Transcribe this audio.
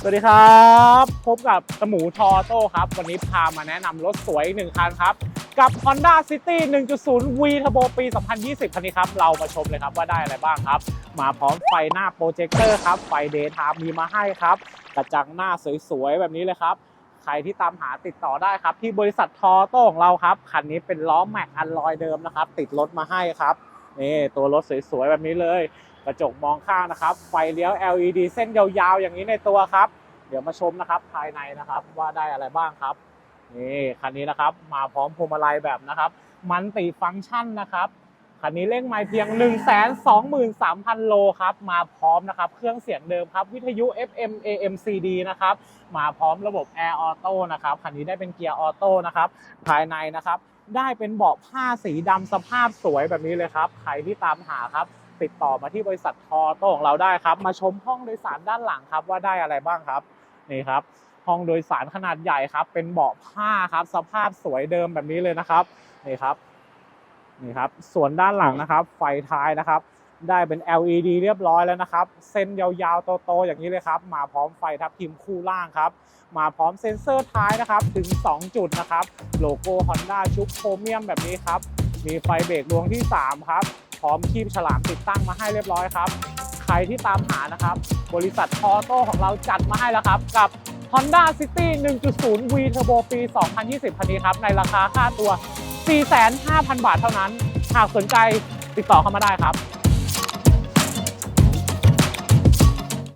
สวัสดีครับ พบกับสมูทอโต้ครับ วันนี้พามาแนะนำรถสวยหนึ่งคันครับ กับ Honda City 1.0 V Turbo ปี 2020 คันนี้ครับ เรามาชมเลยครับว่าได้อะไรบ้างครับ มาพร้อมไฟหน้าโปรเจคเตอร์ครับ ไฟเดย์ไทม์มีมาให้ครับ กระจังหน้าสวยๆ แบบนี้เลยครับ ใครที่ตามหาติดต่อได้ครับ ที่บริษัททอโต้ของเราครับ คันนี้เป็นล้อแม็กอันลอยเดิมนะครับ ติดรถมาให้ครับ นี่ตัวรถสวยๆแบบนี้เลย กระจกมองข้างนะครับ ไฟเลี้ยว LED เส้นยาวๆ อย่างนี้ในตัวครับ เดี๋ยวมาชมนะครับภายในนะครับว่าได้อะไรบ้างครับนี่คันนี้นะครับมาพร้อมพวงมาลัยแบบนะครับ มันติฟังก์ชันนะครับ คันนี้เร่งไม่เพียง 1 2 3 0 0 0 โลครับ มาพร้อมนะครับ เครื่องเสียงเดิมครับ วิทยุ FM AM CD นะครับ มาพร้อมระบบ Air Auto นะครับ คันนี้ได้เป็นเกียร์ออโต้นะครับ ภายในนะครับ ได้เป็นเบาะผ้าสีดำสภาพสวยแบบนี้เลยครับ ใครที่ตามหาครับ ติดต่อมาที่บริษัททอโต้ของเราได้ครับ มาชมห้องโดยสารด้านหลังครับว่าได้อะไรบ้างครับ นี่ครับ ห้องโดยสารขนาดใหญ่ครับ เป็นเบาะผ้าครับ สภาพสวยเดิมแบบนี้เลยนะครับ นี่ครับ นี่ครับ ส่วนด้านหลังนะครับ ไฟท้ายนะครับ ได้เป็น LED เรียบร้อยแล้วนะครับ เส้นยาวๆโตๆอย่างนี้เลยครับ มาพร้อมไฟทับทิมคู่ล่างครับ มาพร้อมเซ็นเซอร์ท้ายนะครับ ถึง 2 จุดนะครับ โลโก้ Honda ชุบโครเมียมแบบนี้ครับ มีไฟเบรกดวงที่ 3 ครับ พร้อมคีบฉลามติดตั้งมาให้เรียบร้อยครับ ใครที่ตามหานะครับ บริษัททอโต้ของเราจัดมาให้แล้วครับกับ Honda City 1.0 V Turbo ปี 2020 คันนี้ครับ ในราคาค่าตัว 45,000 บาทเท่านั้น หากสนใจติดต่อเข้ามาได้ครับ